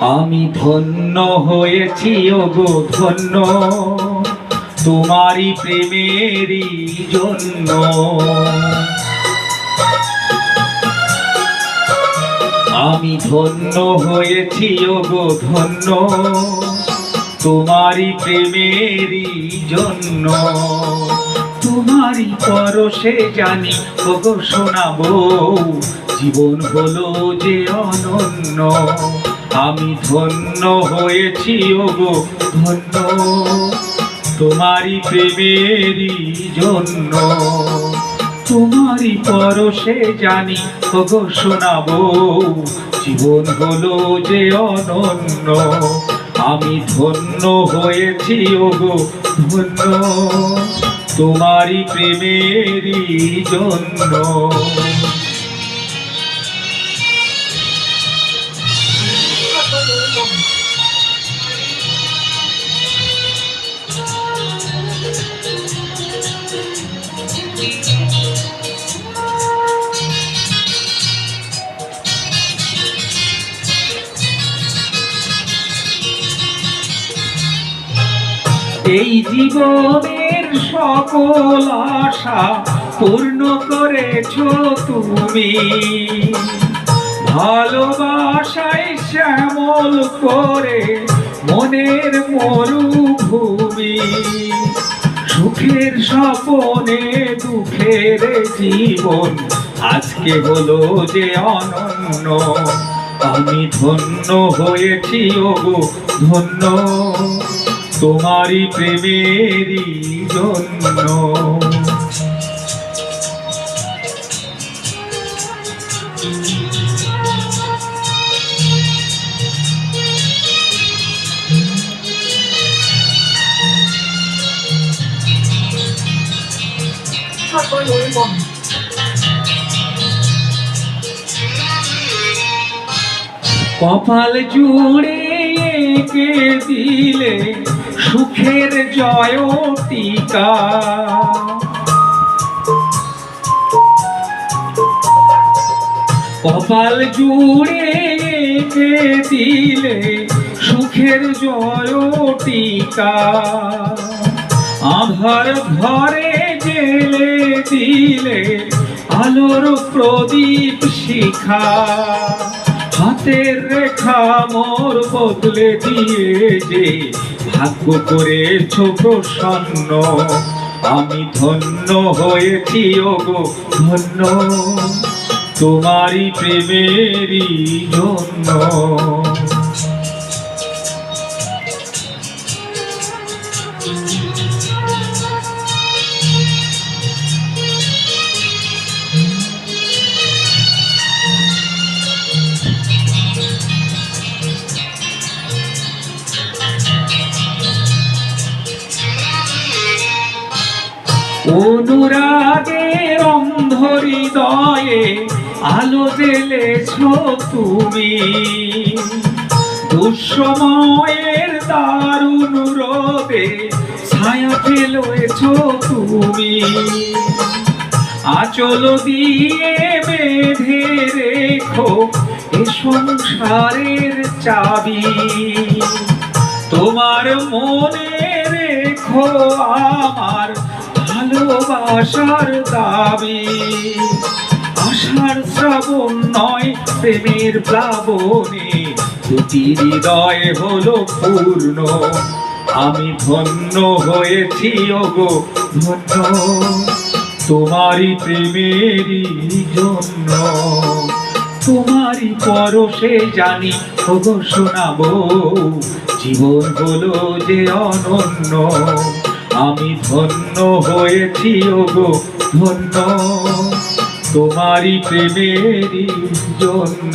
আমি ধন্য হয়েছি, ওগো ধন্য। তোমারই প্রেমেরই জন্য। আমি ধন্য হয়েছি, ওগো ধন্য। তোমারই প্রেমেরই জন্য। তোমারই পরশে জানি, ওগো শোনাবো। জীবন হলো যে অনন্য। আমি ধন্য হয়েছি, ওগো, ধন্য। তোমারই প্রেমেরই জন্য। তোমারই পরশে জানি, ওগো, শোনাবো। জীবন হলো যে অনন্য। আমি ধন্য হয়েছি, ওগো, ধন্য। তোমারই প্রেমেরই জন্য। এই জীবনের সকল আশা পূর্ণ করেছ তুমি। ভালোবাসায় শ্যামল করে মনের মরুভূমি। সুখের স্বপনে দুঃখের জীবন আজকে হলো যে অনন্য। আমি ধন্য হয়েছি, ওগো, ধন্য। তোমারি প্রেমেরি জন্য। কপাল জুড়ে কে দিলে সুখের জয় টিকা কপাল জুড়ে দিলে সুখের জয় টিকা আধার ঘরে জেলে দিলে আলোর প্রদীপ শিখা। হাতের রেখা মোর বদলে দিয়ে যে ভাগ্য করেছ প্রসন্ন আমি ধন্য হয়েছি ওগো ধন্য। তোমারই প্রেমেরই জন্য। অনুরাগের অন্ধ আলো জেলেছ তুমি। দুঃসময়ের দারুণ রোদে ছায়া ফেলেছ তুমি। আচল দিয়ে বেঁধে রেখো এ সংসারের চাবি। তোমার মনে রেখো আমার ভালোবাসার দাবি। আশার শ্রাবণ নয়, প্রেমের প্লাবনে। দুটি হৃদয় হলো পূর্ণ। আমি ধন্য হয়েছি, ওগো, ধন্য। তোমারই প্রেমেরই জন্য। তোমারই পরশে জানি, ওগো, শোনাবো। জীবন হলো যে অনন্য। আমি ধন্য হয়েছি ওগো ধন্য। তোমারই প্রেমেরই জন্য।